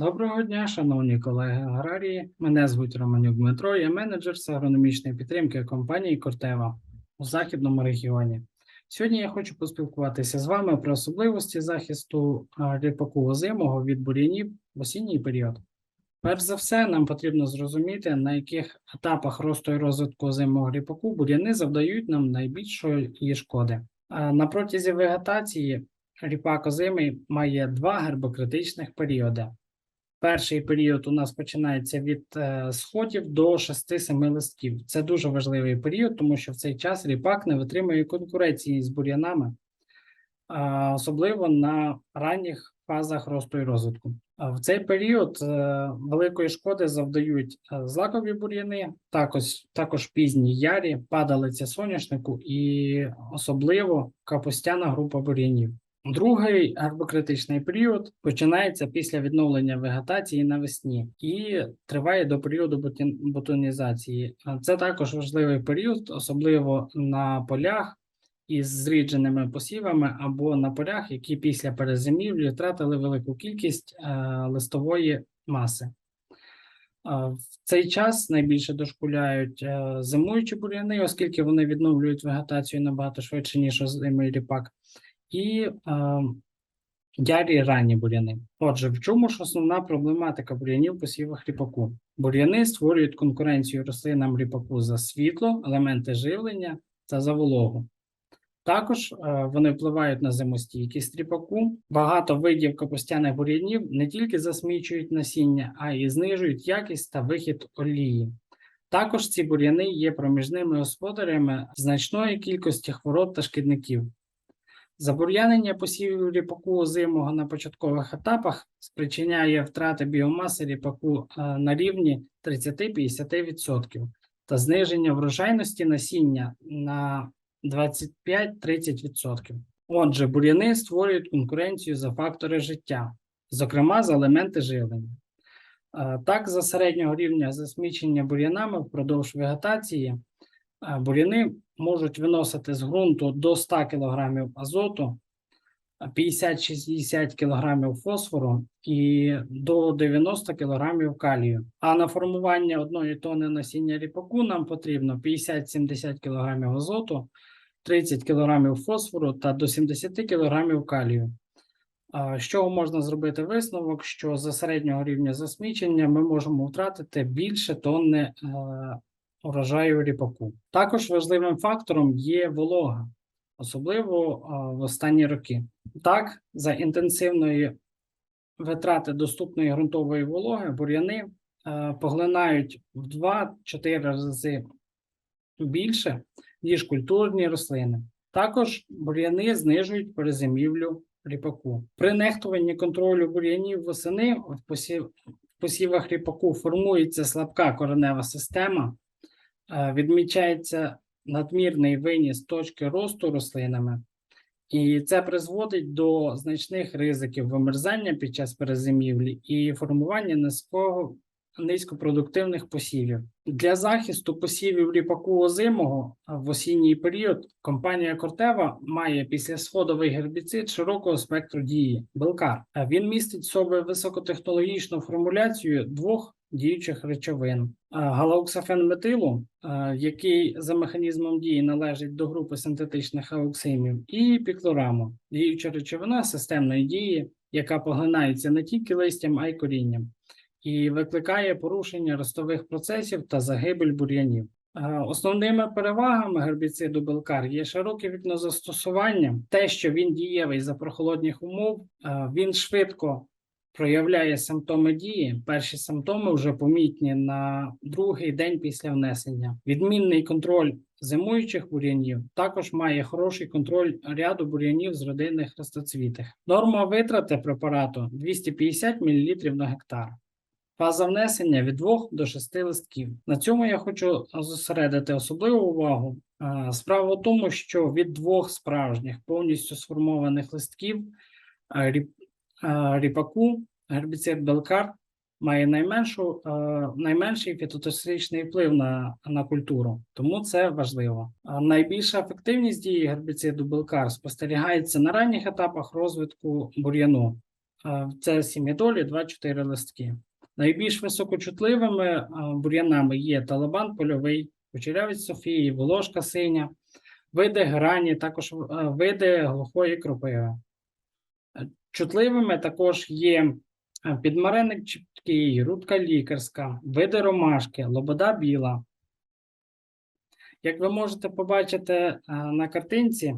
Доброго дня, шановні колеги аграрії. Мене звуть Романюк Дмитро, я менеджер з агрономічної підтримки компанії Кортева у західному регіоні. Сьогодні я хочу поспілкуватися з вами про особливості захисту ріпаку озимого від бур'янів в осінній період. Перш за все, нам потрібно зрозуміти, на яких етапах росту і розвитку озимого ріпаку бур'яни завдають нам найбільшої шкоди. На протязі вегетації ріпак озимий має два гербокритичних періоди. Перший період у нас починається від е, сходів до 6-7 листків. Це дуже важливий період, тому що в цей час ріпак не витримує конкуренції з бур'янами, а, особливо на ранніх фазах росту і розвитку. В цей період е, великої шкоди завдають е, злакові бур'яни, також, також пізні ярі, падалиця соняшнику і особливо капустяна група бур'янів. Другий гербокритичний період починається після відновлення вегетації навесні і триває до періоду бутонізації. Це також важливий період, особливо на полях із зрідженими посівами або на полях, які після перезимівлі втратили велику кількість е, листової маси. В цей час найбільше дошкуляють е, зимуючі бур'яни, оскільки вони відновлюють вегетацію набагато швидше, ніж озимий ріпак і е, ярі ранні бур'яни. Отже, в чому ж основна проблематика бур'янів посівах ріпаку? Бур'яни створюють конкуренцію рослинам ріпаку за світло, елементи живлення та за вологу. Також е, вони впливають на зимостійкість ріпаку. Багато видів капустяних бур'янів не тільки засмічують насіння, а й знижують якість та вихід олії. Також ці бур'яни є проміжними господарями значної кількості хвороб та шкідників. Забур'янення посівів ріпаку озимого на початкових етапах спричиняє втрати біомаси ріпаку е, на рівні 30-50% та зниження врожайності насіння на 25-30%. Отже, бур'яни створюють конкуренцію за фактори життя, зокрема за елементи живлення. Е, Так, за середнього рівня засмічення бур'янами впродовж вегетації бур'яни можуть виносити з ґрунту до 100 кг азоту, 50-60 кг фосфору і до 90 кг калію. А на формування одної тони насіння ріпаку нам потрібно 50-70 кг азоту, 30 кг фосфору та до 70 кг калію. А, З чого можна зробити висновок, що за середнього рівня засмічення ми можемо втратити більше тонни е, урожаю ріпаку. Також важливим фактором є волога, особливо в останні роки. Так, за інтенсивної витрати доступної ґрунтової вологи бур'яни е, поглинають в 2-4 рази більше, ніж культурні рослини. Також бур'яни знижують перезимівлю ріпаку. При нехтуванні контролю бур'янів восени в посів, посівах ріпаку формується слабка коренева система, відмічається надмірний виніс точки росту рослинами, і це призводить до значних ризиків вимерзання під час перезимівлі і формування низького низькопродуктивних посівів. Для захисту посівів ріпаку озимого в осінній період компанія Кортева має післясходовий гербіцид широкого спектру дії Белкар. Він містить в собі високотехнологічну формуляцію двох діючих речовин. А, Галаоксафенметилу, який за механізмом дії належить до групи синтетичних ауксимів, і піклораму, діюча речовина системної дії, яка поглинається не тільки листям, а й корінням і викликає порушення ростових процесів та загибель бур'янів. Е, Основними перевагами гербіциду Белкар є широке вікно застосування, те, що він дієвий за прохолодних умов, е, він швидко проявляє симптоми дії. Перші симптоми вже помітні на другий день після внесення. Відмінний контроль зимуючих бур'янів також має хороший контроль ряду бур'янів з родини хрестоцвітих. Норма витрати препарату 250 мл на гектар. Фаза внесення від 2 до 6 листків. На цьому я хочу зосередити особливу увагу. Справа в тому, що від двох справжніх повністю сформованих листків ріпаку гербіцид Белкар має найменшу, е, найменший фітотоксичний вплив на, на культуру, тому це важливо. Найбільша ефективність дії гербіциду Белкар спостерігається на ранніх етапах розвитку бур'яну. е, це сім'єдолі 2-4 листки. Найбільш високочутливими е, бур'янами є талабан польовий, кучерявець Софії, волошка синя, види грані, також е, види глухої кропиви. Чутливими також є е, підмареник чіпкий, рудка лікарська, види ромашки, лобода біла. Як ви можете побачити е, на картинці,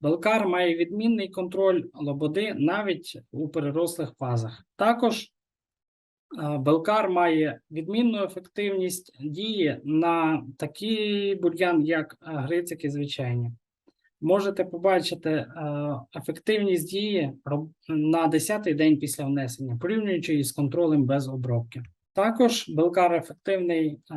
Белкар має відмінний контроль лободи навіть у перерослих фазах. Також е, Белкар має відмінну ефективність дії на такий бур'ян, як грицики звичайні. Можете побачити е, ефективність дії на 10-й день після внесення, порівнюючи із контролем без обробки. Також Белкар ефективний е,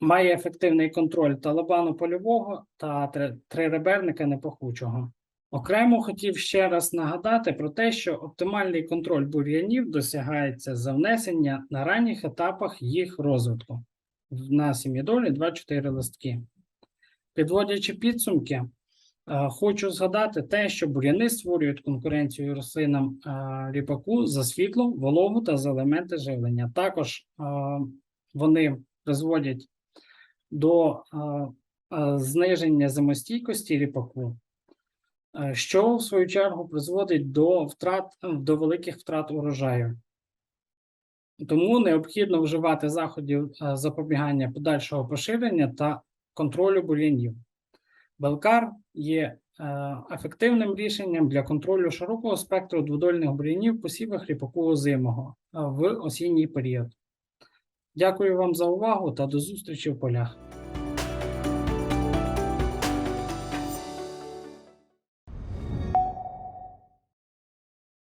має ефективний контроль талабану польового та триреберника непохучого. Окремо хотів ще раз нагадати про те, що оптимальний контроль бур'янів досягається за внесення на ранніх етапах їх розвитку на сім'єдолі 2-4 листки. Підводячи підсумки, е, хочу згадати те, що бур'яни створюють конкуренцію рослинам е, ріпаку за світло, вологу та за елементи живлення. Також е, вони призводять до зниження зимостійкості ріпаку, що в свою чергу призводить до втрат до великих втрат урожаю. Тому необхідно вживати заходів запобігання подальшого поширення та контролю бур'янів. Белкар є е, ефективним рішенням для контролю широкого спектру дводольних бур'янів посівах ріпаку озимого е, в осінній період. Дякую вам за увагу та до зустрічі в полях.